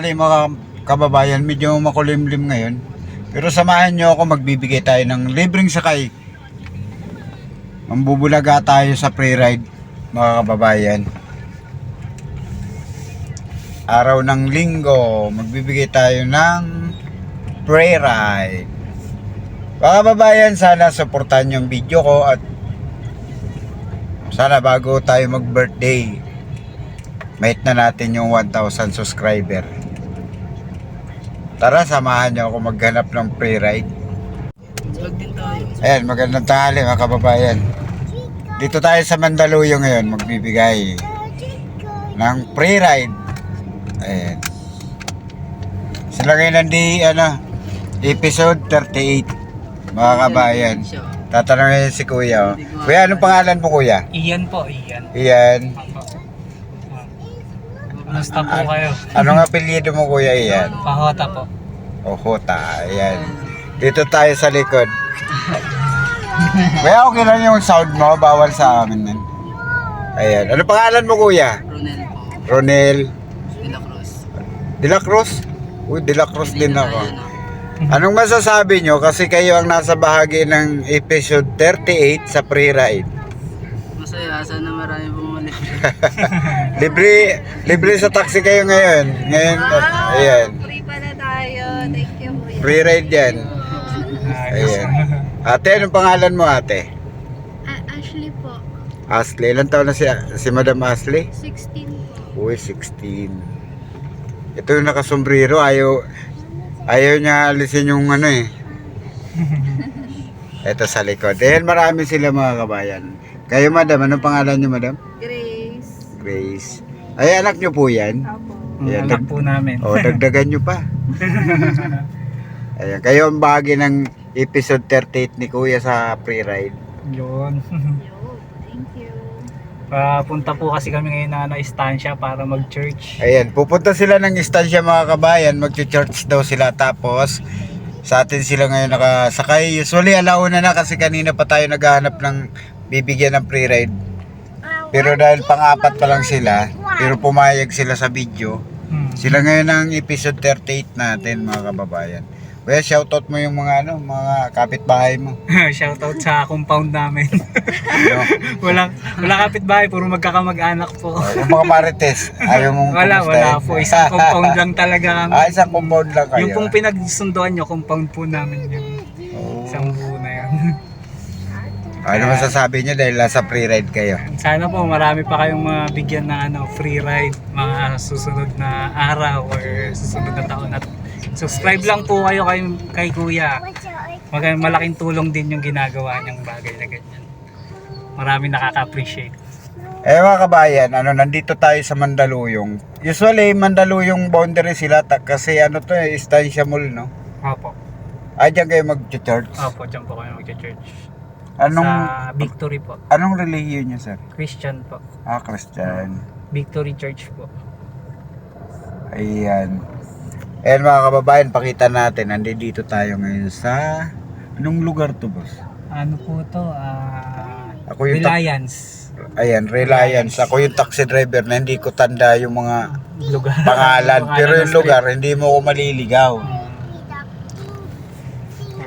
tanghali mga kababayan, medyo makulimlim ngayon. Pero samahan nyo ako, magbibigay tayo ng libreng sakay. Mambubulaga tayo sa pre-ride mga kababayan. Araw ng linggo, magbibigay tayo ng pre-ride. Mga kababayan, sana supportan yung video ko at sana bago tayo mag-birthday, Mate na natin yung 1,000 subscriber. Tara, samahan niyo ako maghanap ng free ride. Ayan, magandang tanghali mga kababayan. Dito tayo sa Mandaluyong ngayon, magbibigay ng free ride. Ayan. Sila ngayon nandi, ano, episode 38, mga kababayan. Siya. Tatanungin si Kuya. Oh. Kuya, anong pangalan mo Kuya? Iyan po, Iyan. Iyan. Kumusta po kayo? Anong apelyido mo Kuya Iyan? Pahota po. O Hota, ayan. Dito tayo sa likod. Kaya okay lang yung sound mo, bawal sa amin nun. Ayan. Ano pangalan mo kuya? Ronel po. Ronel De La Cruz. De La Cruz? Uy, De La Cruz din ako. ano. Anong masasabi nyo? Kasi kayo ang nasa bahagi ng episode 38 sa pre-ride. Masaya. Sana marami bumalik. Libre, libre sa taxi kayo ngayon. Ngayon, ayan. Free pala tayo. Thank you. kuya. Pre-ride yan. Ayos. Ayan. Ate, anong pangalan mo ate? Ah, Ashley po. Ashley. Ilan taon na si, si Madam Ashley? 16 po. Uy, 16. Ito yung nakasombrero, ayaw, ayaw niya alisin yung ano eh. Ito sa likod. Dahil marami sila mga kabayan. Kayo madam, anong pangalan niyo madam? Grace. Grace. Ay, anak niyo po yan. Apo. Ayan, Anak dag- po namin. o, dagdagan niyo pa. Ayan, kayo ang bahagi ng episode 38 ni Kuya sa pre-ride. Yun. Thank you. Papunta po kasi kami ngayon na ano, istansya para mag-church. Ayan, pupunta sila ng istansya mga kabayan, magche-church daw sila tapos sa atin sila ngayon nakasakay. Usually alauna na kasi kanina pa tayo naghahanap ng bibigyan ng free ride. Pero dahil pang-apat pa lang sila, pero pumayag sila sa video. Hmm. Sila ngayon ang episode 38 natin mga kababayan. Kaya shoutout mo yung mga ano, mga kapitbahay mo. Shoutout sa compound namin. No? walang, wala kapitbahay, puro magkakamag-anak po. O, yung mga marites, ayaw mong Wala, wala po. Isang compound lang talaga kami. ah, isang compound lang kayo. Yung pong pinagsunduan nyo, compound po namin yun. Oo. Isang. Ano masasabi niyo dahil nasa free ride kayo? Sana po marami pa kayong mabigyan ng ano, free ride mga susunod na araw or susunod na taon at subscribe lang po kayo kay, kay Kuya. Mag malaking tulong din yung ginagawa niyang bagay na ganyan. Marami nakaka-appreciate. Eh mga kabayan, ano, nandito tayo sa Mandaluyong. Usually, Mandaluyong boundary sila ta- kasi ano to eh, Estancia Mall, no? Opo. Ay, dyan kayo mag-church. Opo, dyan po kayo mag-church. Anong, Sa Victory po. anong relihiyon niyo, sir? Christian po. Ah, Christian. Victory Church po. Ayan. Ayan mga kababayan, pakita natin. Nandito tayo ngayon sa... Anong lugar to, boss? Ano po to? Ah, Ako yung tak- Reliance. Ayan, Reliance. Ako yung taxi driver na hindi ko tanda yung mga Lugar. pangalan. Pero ng yung street. lugar, hindi mo ko maliligaw.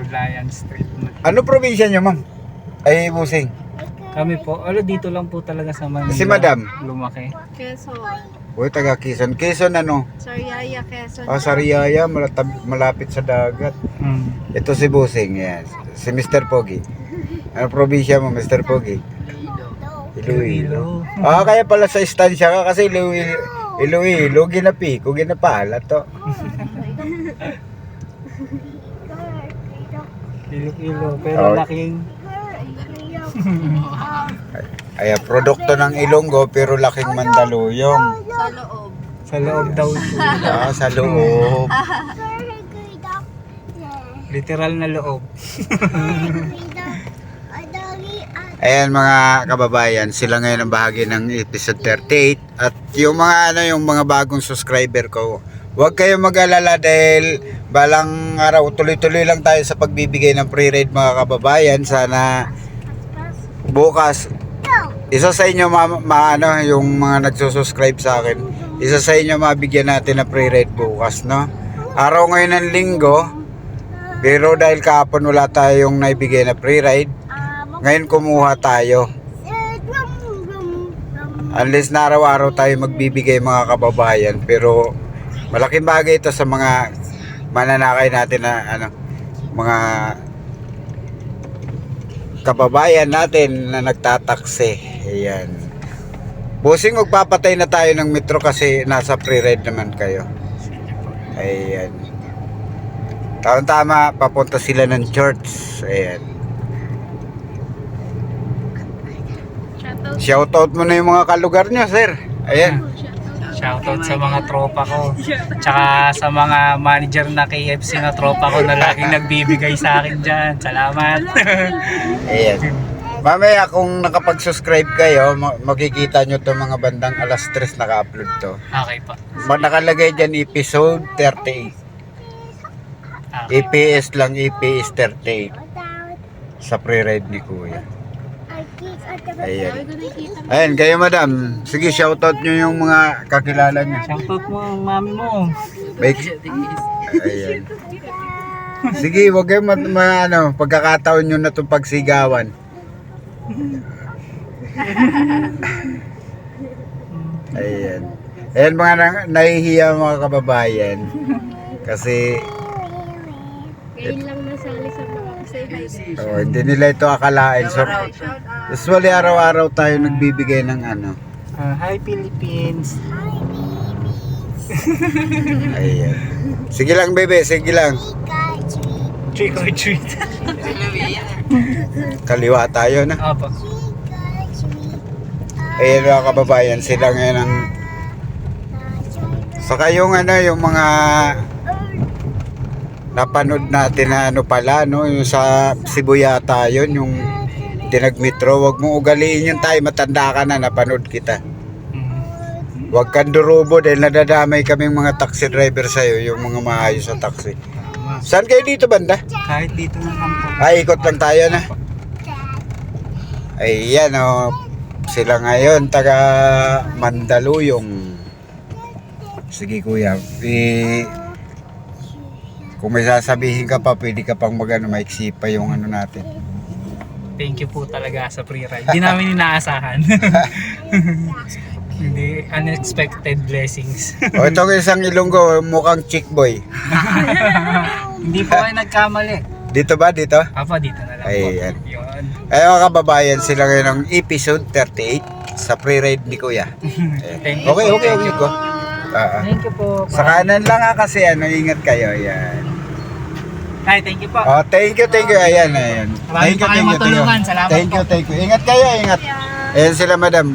Reliance Street. Ano probinsya niyo, ma'am? Ay, busing. Kami po, ano dito lang po talaga sa Manila. Si Madam? Lumaki. Quezon. Uy, taga Quezon. Quezon ano? Sariaya, Quezon. Ah, Sariaya, malatab- malapit sa dagat. Hmm. Ito si Busing, yan. Si Mr. Pogi. Ano probinsya mo, Mr. Pogi? Iloilo. Ah, kaya pala sa istansya ka kasi Iloilo, Iloilo, ginapi ko, ginapala to. Ilo-ilo, pero Oh. laking Ay, produkto ng Ilonggo pero laking Mandaluyong. Sa loob. sa loob daw po. Ah, sa loob. Literal na loob. Ayan mga kababayan, sila ngayon ang bahagi ng episode 38 at yung mga ano yung mga bagong subscriber ko, huwag kayong mag-alala dahil balang araw tuloy-tuloy lang tayo sa pagbibigay ng free ride mga kababayan. Sana bukas isa sa inyo ma, ma- ano, yung mga nagsusubscribe sa akin, isa sa inyo mabigyan natin na pre-ride bukas, no? Araw ngayon ng linggo, pero dahil kahapon wala tayong naibigay na pre-ride, ngayon kumuha tayo. Unless na araw-araw tayo magbibigay mga kababayan, pero malaking bagay ito sa mga mananakay natin na ano, mga kababayan natin na nagtatakse. Ayan. Busing magpapatay na tayo ng metro kasi nasa pre-ride naman kayo. Ayan. Taon tama, papunta sila ng church. Ayan. Shoutout. Shoutout mo na yung mga kalugar nyo, sir. Ayan. Shoutout sa mga tropa ko. Tsaka sa mga manager na KFC na tropa ko na laging nagbibigay sa akin dyan. Salamat. Ayan. Mamaya kung nakapag-subscribe kayo, ma- makikita nyo to mga bandang alas 3 naka-upload to. okay pa. Ma- Nakalagay dyan episode 38. Okay. EPS lang, EPS 38. Sa pre-ride ni Kuya. Ayan. Ayan, kayo madam. Sige, shoutout nyo yung mga kakilala nyo. Shoutout mo mami mo. Make, ayan. Sige, wag kayo ma, ma- ano, pagkakataon nyo na itong pagsigawan. Ayan. Ayan mga na, nahihiya mga kababayan. Kasi Ngayon lang hi. oh, hindi nila ito akalain. So, usually araw-araw tayo nagbibigay ng ano. Ah, hi Philippines. Ayan. Sige lang bebe, sige lang. Trick or treat. Kaliwa tayo na. Opo. Ayan mga kababayan, sila ngayon ang... Saka yung ano, yung mga napanood natin na ano pala, no? Yung sa Cebu yata yun, yung tinagmetro. Huwag mong ugaliin yun tayo, matanda ka na, napanood kita. Mm. Huwag kang durubo dahil nadadamay kaming mga taxi driver sa'yo, yung mga maayos sa taxi. Saan kayo dito banda? Kahit dito na lang po. Ay, ikot lang tayo na. Ayan o. Sila ngayon, taga Mandaluyong. Sige kuya, eh, kung may sasabihin ka pa, pwede ka pang mag ano, maiksi pa yung ano natin. Thank you po talaga sa free ride. Hindi namin inaasahan. Hindi, unexpected blessings. o ito isang ilonggo, mukhang chick boy. Hindi po kayo nagkamali. Dito ba? Dito? Apa, dito na lang po. Ayan. Yun. Ay mga kababayan, sila ngayon ng episode 38 sa pre-ride ni Kuya. Ayan. Thank you Okay, po. okay, okay ko. Ah, ah. Thank you po. Sa kanan lang ha, kasi ano, ingat kayo. Ayan. Ay, thank you po. Oh, thank you, thank you. Ayan, ayan. Marami Thank you, pa kayong thank you. matulungan. Salamat Thank po. you, thank you. Ingat kayo, ingat. Ayan sila, madam.